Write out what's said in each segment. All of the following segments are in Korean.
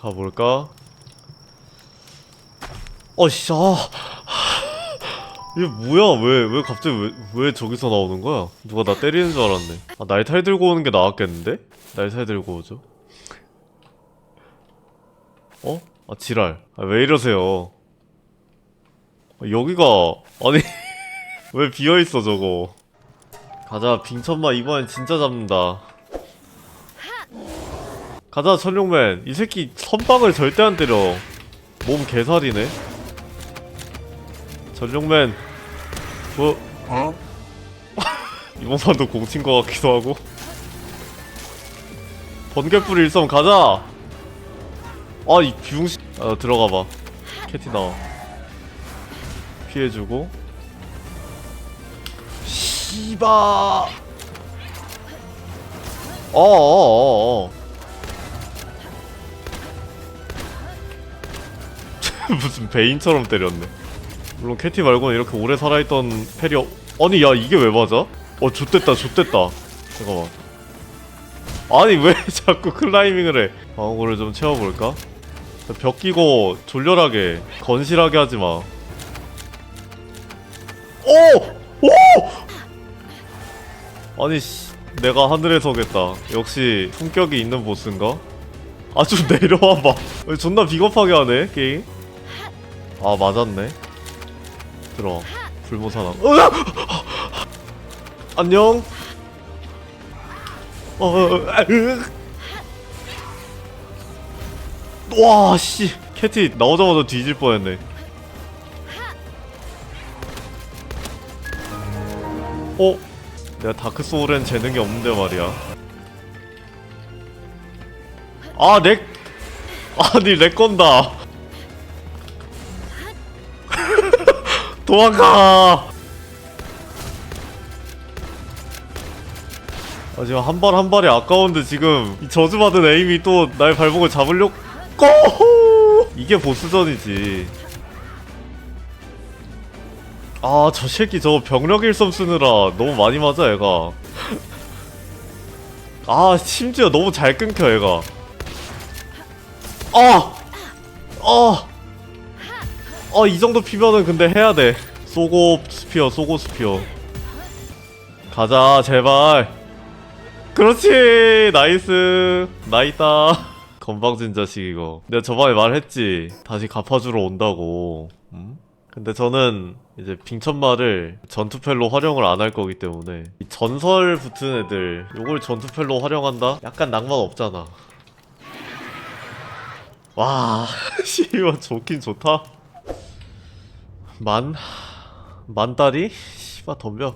가볼까? 어씨 아 이게 뭐야 왜 왜 갑자기 왜, 왜 저기서 나오는 거야? 누가 나 때리는 줄 알았네 아 날탈 들고 오는 게 나았겠는데? 날탈 들고 오죠 어? 아 지랄 아, 왜 이러세요 아, 여기가 아니 왜 비어있어 저거 가자 빙천마 이번엔 진짜 잡는다 가자 천룡맨. 이 새끼 선빵을 절대 안 때려. 몸 개살이네. 전룡맨. 뭐 어? 이번 판도 공친 것 같기도 하고. 번개불 일섬 가자! 아이 비웅씨. 아 들어가봐. 캐티 나와. 피해주고. 씨바! 어어어어 무슨 베인처럼 때렸네 물론 캐티 말고는 이렇게 오래 살아있던 페리어 아니 야 이게 왜 맞아? 어 좆됐다 좆됐다 잠깐만 아니 왜 자꾸 클라이밍을 해 방어구를 좀 채워볼까? 벽 끼고 졸렬하게 건실하게 하지마 오! 오! 아니 씨 내가 하늘에 서겠다 역시 품격이 있는 보스인가? 아 좀 내려와봐 왜 존나 비겁하게 하네 게임 아 맞았네 들어 불모산화 으악! 안녕 어, 어, 아, 으악. 와, 씨. 캐티 나오자마자 뒤질 뻔했네. 어? 내가 다크 소울엔 재능이 없는데 말이야. 아, 렉. 아니, 렉 건다. 도망가. 아 지금 한 발 한 발이 아까운데 지금 이 저주받은 에임이 또 날 발목을 잡으려고 이게 보스전이지 아 저 새끼 저거 병력 일섬 쓰느라 너무 많이 맞아 얘가 아 심지어 너무 잘 끊겨 얘가 아! 아! 아, 이 정도 피면은 근데 해야 돼. 소고 스피어, 소고 스피어. 가자, 제발. 그렇지! 나이스! 나이다. 건방진 자식 이거. 내가 저번에 말했지. 다시 갚아주러 온다고. 음? 근데 저는 이제 빙천마를 전투펠로 활용을 안 할 거기 때문에 이 전설 붙은 애들 요걸 전투펠로 활용한다? 약간 낭만 없잖아. 와, 씨발 좋긴 좋다. 만 만다리? 씨발 덤벼.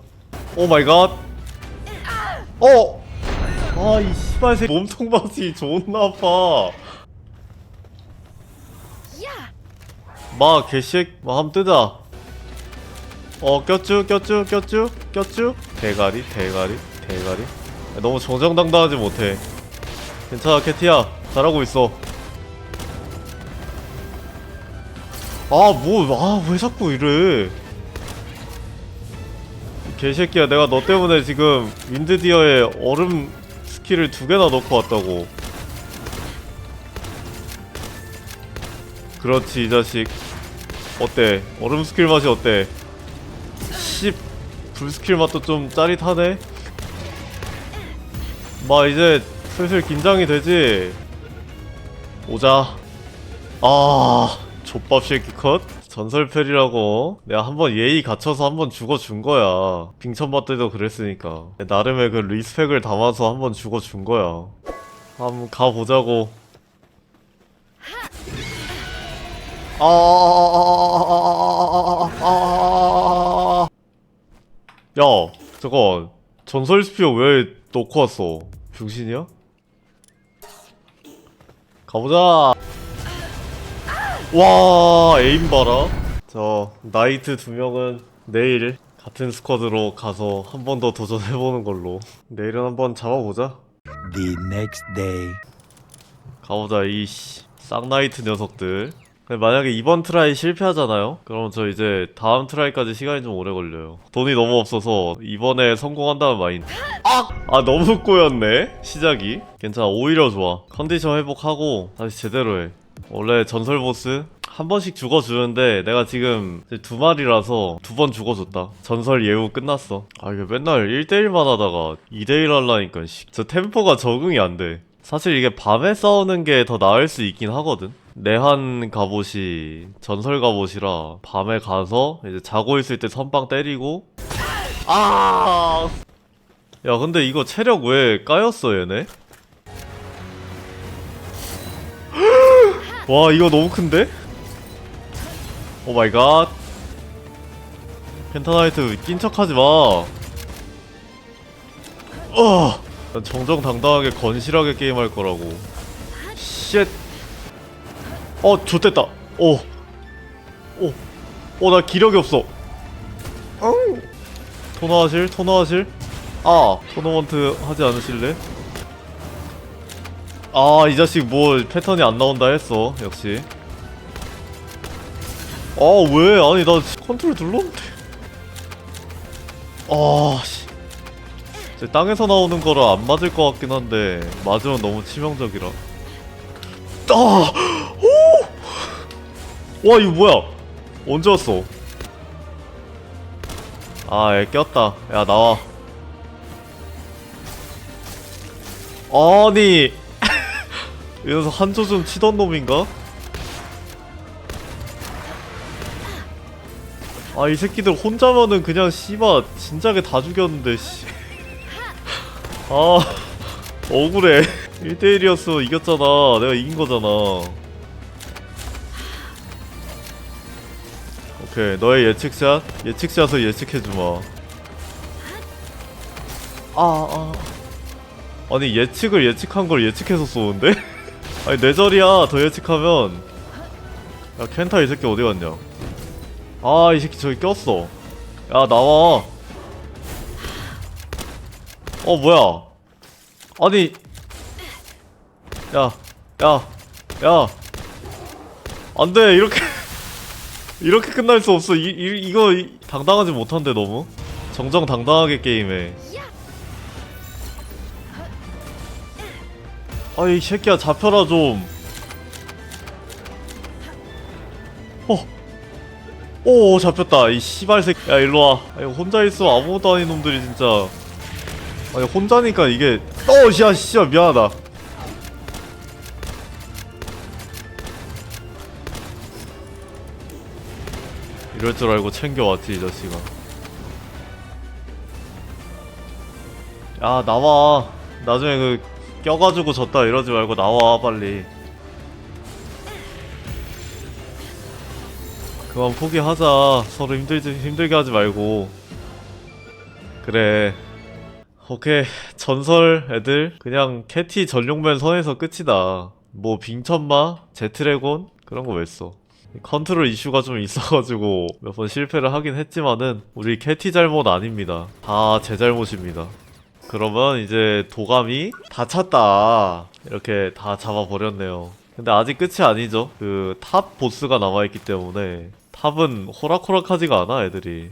오 마이 갓. 어. 아, 이 씨발 새 몸통 바지 존나 아파. 마 개식 마함 뜨자. 어 꼈쥬 꼈쥬 꼈쥬 꼈쥬 대가리 대가리 대가리 야, 너무 정정당당하지 못해. 괜찮아 캐티야 잘하고 있어. 아, 뭐, 아, 왜 자꾸 이래. 이 개새끼야, 내가 너 때문에 지금 윈드디어에 얼음 스킬을 두 개나 넣고 왔다고. 그렇지, 이 자식. 어때? 얼음 스킬 맛이 어때? 씹, 불 스킬 맛도 좀 짜릿하네? 마, 이제 슬슬 긴장이 되지? 오자. 아. 족밥 새끼 컷? 전설펠이라고 내가 한번 예의 갖춰서 한번 죽어준 거야 빙천맛 때도 그랬으니까 나름의 그 리스펙을 담아서 한번 죽어준 거야 한번 가보자고 아, 야, 잠깐. 전설 스피어 왜 넣고 왔어? 병신이야? 가보자. 와 에임 봐라 저 나이트 두 명은 내일 같은 스쿼드로 가서 한 번 더 도전해보는 걸로 내일은 한 번 잡아보자 The next day. 가보자 이씨 쌍나이트 녀석들 근데 만약에 이번 트라이 실패하잖아요? 그럼 저 이제 다음 트라이까지 시간이 좀 오래 걸려요. 돈이 너무 없어서 이번에 성공한다는 마인드. 아! 아, 너무 꼬였네? 시작이. 괜찮아, 오히려 좋아. 컨디션 회복하고 다시 제대로 해. 원래 전설 보스 한 번씩 죽어주는데 내가 지금 두 마리라서 두 번 죽어줬다. 전설 예우 끝났어. 아, 이게 맨날 1대1만 하다가 2대1 하려니까 씨. 저 템포가 적응이 안 돼. 사실 이게 밤에 싸우는 게 더 나을 수 있긴 하거든. 내한 갑옷이 전설 갑옷이라 밤에 가서 이제 자고 있을 때 선빵 때리고 아! 야 근데 이거 체력 왜 까였어 얘네? 와 이거 너무 큰데? 오 마이 갓 펜타나이트 낀 척하지 마. 어! 난 정정당당하게 건실하게 게임할 거라고. 쉣. 어, 좋됐다. 오. 오. 오, 나 기력이 없어. 응. 토너하실? 토너하실? 아, 토너먼트 하지 않으실래? 아, 이 자식 뭐 패턴이 안 나온다 했어. 역시. 아, 왜? 아니, 나 컨트롤 눌렀는데. 아, 씨. 제 땅에서 나오는 거라 안 맞을 것 같긴 한데, 맞으면 너무 치명적이라. 아! 오! 와, 이거 뭐야? 언제 왔어? 아, 애 꼈다. 야, 나와. 아니. 이 녀석 한조 좀 치던 놈인가? 아, 이 새끼들 혼자면은 그냥 씨바 진작에 다 죽였는데, 씨. 아, 억울해. 1대1이었어. 이겼잖아. 내가 이긴 거잖아. 오케이. 너의 예측샷? 예측샷을 예측해주마. 아, 아. 아니, 예측을 예측한 걸 예측해서 쏘는데? 아니, 내 절이야. 더 예측하면. 야, 켄타 이 새끼 어디 갔냐? 아, 이 새끼 저기 꼈어. 야, 나와. 어, 뭐야. 아니. 야, 야, 야. 안 돼, 이렇게. 이렇게 끝날 수 없어. 이, 이, 이거 이, 당당하지 못한데, 너무. 정정 당당하게 게임해. 아이, 새끼야, 잡혀라, 좀. 어. 오 잡혔다. 이 씨발 새끼. 야 일로와. 아니 혼자 있어 아무것도 아닌 놈들이 진짜. 아니 혼자니까 이게 어 씨야 씨야 미안하다. 이럴 줄 알고 챙겨왔지 이 자식아. 야 나와. 나중에 그 껴가지고 졌다 이러지 말고 나와 빨리 그만 포기하자. 서로 힘들지 힘들게 하지 말고. 그래. 오케이. 전설 애들 그냥 캐티 전용면 선에서 끝이다. 뭐 빙천마, 제트레곤 그런 거 왜 써? 컨트롤 이슈가 좀 있어가지고 몇 번 실패를 하긴 했지만은 우리 캐티 잘못 아닙니다. 다 제 잘못입니다. 그러면 이제 도감이 다 찼다. 이렇게 다 잡아버렸네요. 근데 아직 끝이 아니죠. 그 탑 보스가 남아있기 때문에 탑은 호락호락하지가 않아 애들이